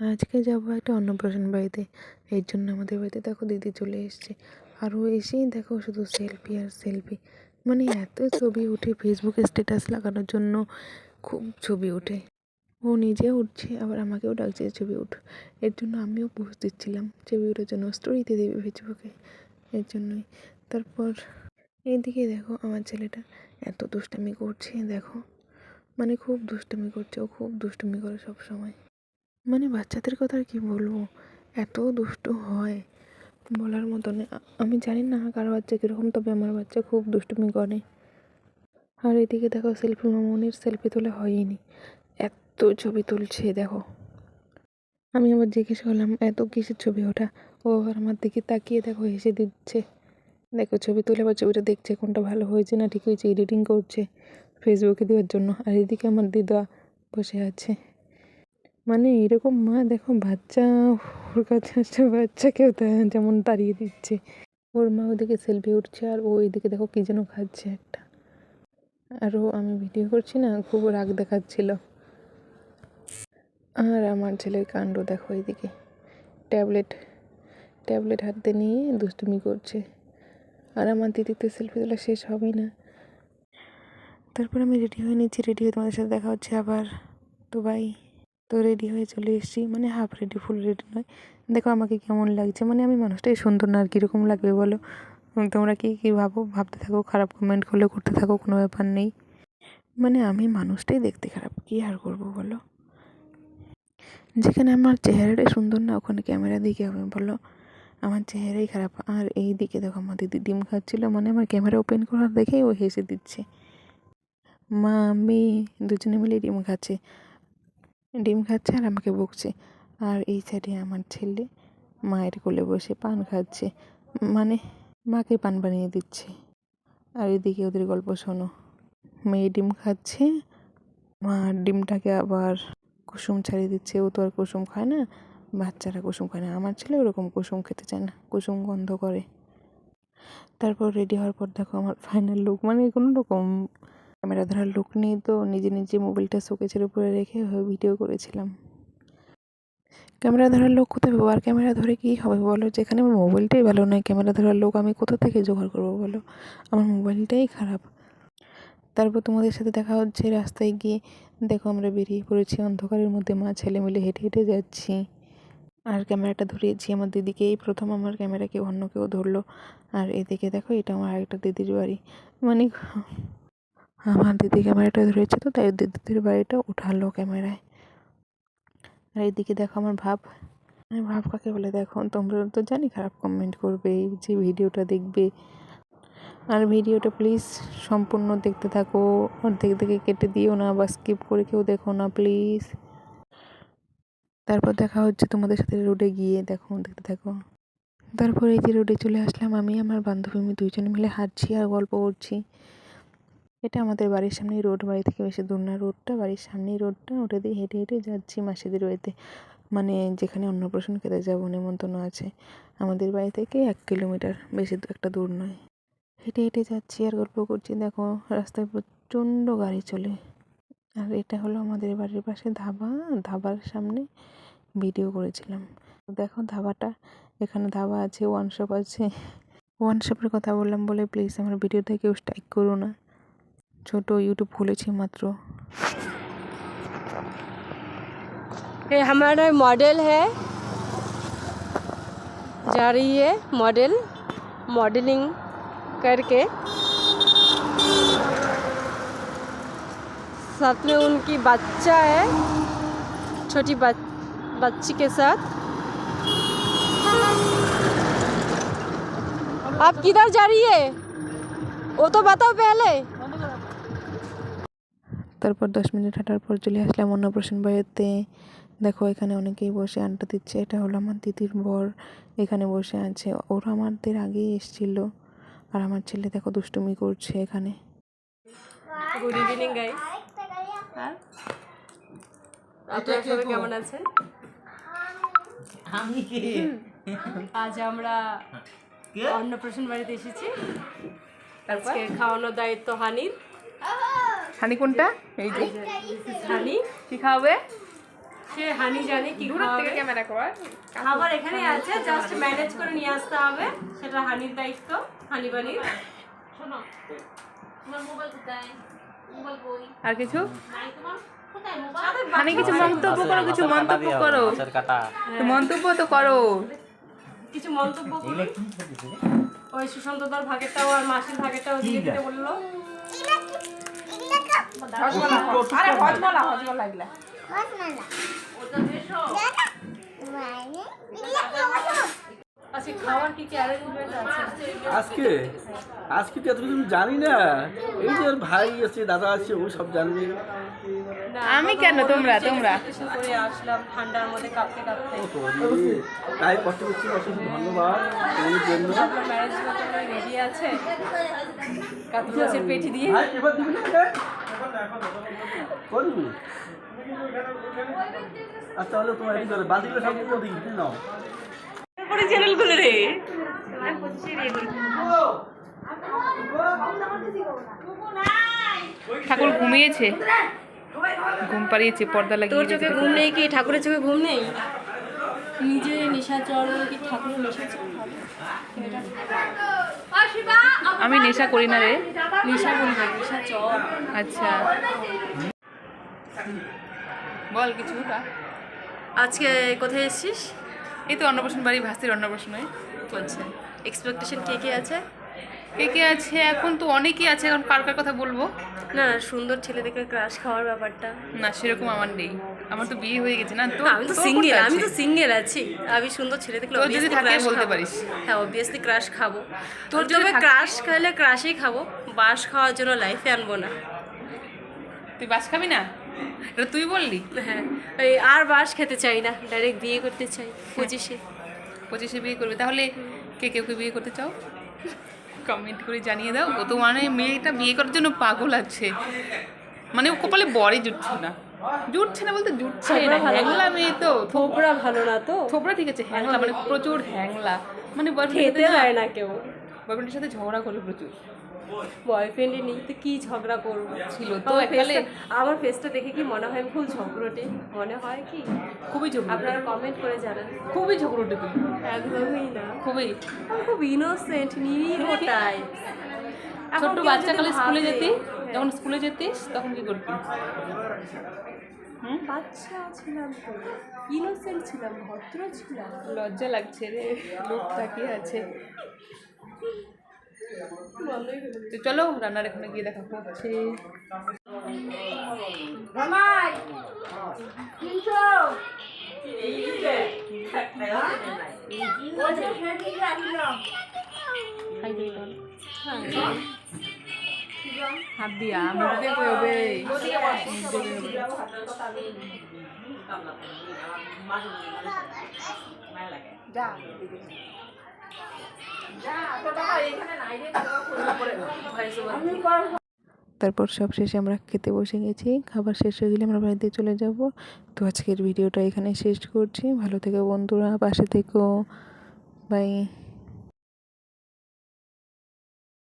আজকে যাব একটা অন্নপ্রাশন বাড়িতে। এর জন্য আমাদের বাড়িতে দেখো দিদি চলে এসছে। আর ও এসেই দেখো শুধু সেলফি আর সেলফি মানে এত ছবি ওঠে ফেসবুকে স্ট্যাটাস লাগানোর জন্য খুব ছবি ওঠে ও নিজে উঠছে, আবার আমাকেও ডাকছে ছবি উঠ। এর জন্য আমিও পোস্ট দিচ্ছিলাম। ছবি ওঠার জন্য স্টোরিতে দেবে ফেসবুকে এর জন্যই। তারপর এইদিকে দেখো আমার ছেলেটা এত দুষ্টামি করছে, দেখো। মানে খুব দুষ্টামি করছে। ও খুব দুষ্টুমি করে সব সময় মানে বাচ্চাদের কথা আর কি বলব? এত দুষ্টু হয় বলার মতন। না। আমি জানি না কারও বাচ্চা কীরকম, তবে আমার বাচ্চা খুব দুষ্টুমি করে। আর এদিকে দেখো সেলফি মামনির সেলফি তোলা হয়নি। এত ছবি তুলছে, দেখো। আমি আবার জিজ্ঞেস করলাম, এত কিসের ছবি ওঠা ও আবার আমার দিকে তাকিয়ে দেখো, হেসে দিচ্ছে। দেখো ছবি তুলে আবার ছবিটা দেখছে, কোনটা ভালো হয়েছে না ঠিক হয়েছে এডিটিং করছে ফেসবুকে দেওয়ার জন্য। আর এদিকে আমার দিদা বসে আছে। মানে এরকম মা, দেখো বাচ্চা, ওর কাছে বাচ্চাকেও যেমন তাড়িয়ে দিচ্ছে। ওর মা ওদিকে সেলফি উঠছে আর ও এদিকে দেখো কী যেন খাচ্ছে একটা। আর ও, আমি ভিডিও করছি না, খুব রাগ দেখাচ্ছিল। আর আমার ছেলের কাণ্ড দেখো এদিকে ট্যাবলেট ট্যাবলেট হাতে নিয়ে দুষ্টুমি করছে। আর আমার দিদির তো সেলফি তোলা শেষ হবেই না। তারপর আমি রেডি হয়ে নিচ্ছি রেডি হয়ে তোমাদের সাথে দেখা হচ্ছে আবার। তো বাই তো রেডি হয়ে চলে এসেছি। মানে হাফ রেডি ফুল রেডি নয়। দেখো আমাকে কেমন লাগছে। মানে আমি মানুষটাই সুন্দর না, আর কীরকম লাগবে বলো? তোমরা কি, কী ভাবো? ভাবতে থাকো, খারাপ কমেন্ট করলে করতে থাকো, কোনো ব্যাপার নেই। মানে আমি মানুষটাই দেখতে খারাপ, কী আর করব বলো? যেখানে আমার চেহারাটাই সুন্দর না, ওখানে ক্যামেরা দিয়ে কী হবে বলো? আমার চেহারাই খারাপ। আর এই দিকে দেখো আমার দিদি ডিম খাচ্ছিলো মানে আমার ক্যামেরা ওপেন করার দেখেই ও হেসে দিচ্ছে। মা, মেয়ে, দুজনে মিলে ডিম খাচ্ছে। ডিম খাচ্ছে আর আমাকে বকছে। আর এই সাইডে আমার ছেলে মায়ের কোলে বসে পান খাচ্ছে। মানে মাকে পান বানিয়ে দিচ্ছে। আর এদিকে ওদের গল্প শোনো। মেয়ে ডিম খাচ্ছে, মা ডিমটাকে আবার কুসুম ছাড়িয়ে দিচ্ছে। ও তো আর কুসুম খায় না, বাচ্চারা কুসুম খায় না। আমার ছেলে ওরকম কুসুম খেতে চায় না, কুসুম গন্ধ করে। তারপর রেডি হওয়ার পর দেখো আমার ফাইনাল লুক মানে কোনো রকম ক্যামেরা ধরার লোক নেই তো নিজে নিজে মোবাইলটা শোকেজের উপরে রেখে ভিডিও করেছিলাম। ক্যামেরা ধরার লোক কোথায় পাবো? আর ক্যামেরা ধরে কী হবে বলো? যেখানে আমার মোবাইলটাই ভালো নয় ক্যামেরা ধরার লোক আমি কোথা থেকে জোগাড় করব বলো? আমার মোবাইলটাই খারাপ। তারপর তোমাদের সাথে দেখা হচ্ছে রাস্তায় গিয়ে। দেখো আমরা বেরিয়ে পড়েছি অন্ধকারের মধ্যে, মা ছেলে মিলে হেঁটে হেঁটে যাচ্ছি। আর ক্যামেরাটা ধরিয়েছি, আমার দিদিকে। এই প্রথম আমার ক্যামেরা কেউ অন্য কেউ ধরলো। আর এদিকে দেখো, এটা আমার আরেকটা দিদির বাড়ি। মানে আমার দিদি ক্যামেরাটা ধরেছে তো, তাই দিদিদের বাড়িটা উঠালো ক্যামেরায়। আর এইদিকে দেখো আমার ভাব। আমি ভাব কাকে বলে? দেখো, তোমরা তো জানি খারাপ কমেন্ট করবে, এই যে ভিডিওটা দেখবে। আর ভিডিওটা প্লিজ সম্পূর্ণ দেখতে থাকো, অর্ধেক থেকে কেটে দিও না বা স্কিপ করে কেউ দেখো না প্লিজ তারপর দেখা হচ্ছে তোমাদের সাথে রোডে গিয়ে, দেখো, দেখতে থাকো। তারপর এই যে রোডে চলে আসলাম আমি, আমার বান্ধবী, আমি দুইজনে মিলে হাঁটছি আর গল্প করছি। এটা আমাদের বাড়ির সামনেই রোড, বাড়ি থেকে বেশি দূর না রোডটা, বাড়ির সামনেই রোডটা। ওটা দিয়ে হেঁটে হেঁটে যাচ্ছি মাসিদের বাড়িতে। মানে যেখানে অন্নপ্রাশন খেতে যাব, নেমন্তন্ন আছে। আমাদের বাড়ি থেকে এক কিলোমিটার, বেশি একটা দূর নয়। হেঁটে হেঁটে যাচ্ছি আর গল্প করছি। দেখো, রাস্তায় প্রচণ্ড গাড়ি চলে। আর এটা হলো আমাদের বাড়ির পাশে ধাবা। ধাবার সামনে ভিডিও করেছিলাম। দেখো ধাবাটা, এখানে ধাবা আছে ওয়ান শপ আছে। ওয়ান শপের কথা বললাম বলে প্লিজ আমার ভিডিওটা কেউ স্ট্রাইক করো না। ছোট ইউটিউব খুলেছি মাত্র ये हमारा मॉडल है जा रही है मॉडल मॉडलिंग करके साथ में उनकी बच्चा है छोटी बच, बच्ची के साथ आप किधर जा रही है वो तो बताओ पहले তারপর দশ মিনিট হাঁটার পর চলে আসলাম অন্নপ্রাশন বাড়িতে। দেখো এখানে অনেকেই বসে আড্ডা দিচ্ছে। এটা হলো আমার দিদির বর। এখানে বসে আছে। ওরা আমাদের আগেই এসেছিল। আর আমার ছেলে দেখো দুষ্টুমি করছে এখানে। গুড ইভিনিং গাইস আপনারা সবাই কেমন আছেন? আমি কে? আজ আমরা অন্নপ্রাশন বাড়িতে এসেছি। আজকে খাওয়ানোর দায়িত্ব হানির। হানি কোনটা? এই যে। হানি। কি খাওয়াবে সে হানি জানে কি দূরের থেকে ক্যামেরা কর। খাবার এখানে আছে জাস্ট ম্যানেজ করে নিয়ে আসতে হবে। সেটা হানির দায়িত্ব হানি বানির। শোনো তোমার মোবাইল কোথায়? মোবাইল কই আর কিছু? নাই তোমার? মানে কিছু মন্তব্য করো কিছু মন্তব্য করো। মন্তব্য তো করো। কিছু মন্তব্য ওই সুশান্তদার ভাগেরটাও আর মাসির ভাগেরটাও দিয়ে দিতে বলল। আজকে? আজকে তো এতদিন জানি না। এই যে ভাই আছে, দাদা আছে, ও সব জানবে। আমি কেন? তোমরা, তোমরা। করে আসলাম ঠান্ডার মধ্যে কাঁপতে কাঁপতে। তাই কষ্ট করছি অসংখ্য ধন্যবাদ তোমার জন্য। আপনার ম্যারেজ রেডি আছে? পেটি দিয়ে? এবার দিবি না করবি? আচ্ছা তাহলে তোমার এই করে বালতিগুলো সব পুরো দিবি নাও। পরে চ্যানেল খুলে রে। ঠাকুর ঘুমিয়েছে। ঘুম পাড়িয়েছে পর্দা তোর লাগিয়ে চোখে ঘুম নেই কি? ঠাকুরের চোখে ঘুম নেই? নিজে নিশাচর কি ঠাকুরের নিশাচর? আমি নেশা করি না রে। নিশা বলি না নিশাচর আচ্ছা। বল কিছু। আজকে কোথায় এসেছিস? এই তো অন্নপ্রাশন বাড়ি ভাস্তির অন্নপ্রাশনে। আচ্ছা। এক্সপেকটেশন কে কে আছে? কে কে আছে? এখন তো অনেকেই আছে এখন কার কার কথা বলব? না সুন্দর ছেলে দেখে ক্রাশ খাওয়ার ব্যাপারটা। না সেরকম আমার নেই। আমার তো বিয়ে হয়ে গেছে না তো আমি তো সিঙ্গেল আমি তো সিঙ্গেল আছি। আমি সুন্দর ছেলে দেখলে যদি থাকে বলতে পারিস। হ্যাঁ অবভিয়াসলি ক্রাশ খাব। তোর তবে ক্রাশ খাইলে ক্রাশই খাব। বাস খাওয়ার জন্য লাইফে আনব না। তুই বাস খাবি না? এটা তুই বললি? হ্যাঁ ওই আর বাস খেতে চাই না ডাইরেক্ট বিয়ে করতে চাই পঁচিশে। পঁচিশে বিয়ে করবে তাহলে কে কেউ কে বিয়ে করতে চাও? কমেন্ট করে জানিয়ে দাও। ও তো মানে মেয়েটা বিয়ে করার জন্য পাগল আছে। মানে ও কপালে বরই জুটছে না। জুটছে না বলতে জুটছে না। হ্যাংলা মেয়ে তো। থোপড়া ভালো না তো। থোপড়া ঠিক আছে হ্যাংলা মানে প্রচুর হ্যাংলা। মানে খেতে বয়ফ্রেন্ডের দেয় না কেউ। বয়ফ্রেন্ডের সাথে ঝগড়া করে প্রচুর। বয়ফ্রেন্ডে নেই তো কি ঝগড়া করব? ছিল তো এককালে আমার ফেসটা দেখে কি মনে হয় খুব ঝগড়টে? মনে হয় কি? খুবই ঝগড়া আপনারা কমেন্ট করে জানান। খুবই ঝগড়টে তুই একদমই না। খুবই। খুব ইনোসেন্ট নিরীহ টাইপ ছোট্ট বাচ্চাকালে স্কুলে যেতি যখন স্কুলে যেতিস তখন কি হুম? বাচ্চা ছিলাম তো ইনোসেন্ট ছিলাম ভদ্র ছিলাম। লজ্জা লাগছে রে লোক তাকিয়ে আছে? তো চলো রান্নার এখানে গিয়ে দেখা করছি। হাত দিয়া মুখ দিয়ে কই হবে? তারপর সব শেষে আমরা খেতে বসে গেছি। খাবার শেষ হয়ে গেলে আমরা বাড়িতে চলে যাব। তো আজকের ভিডিওটা এখানে শেষ করছি। ভালো থেকো বন্ধুরা, পাশে থেকো। বাই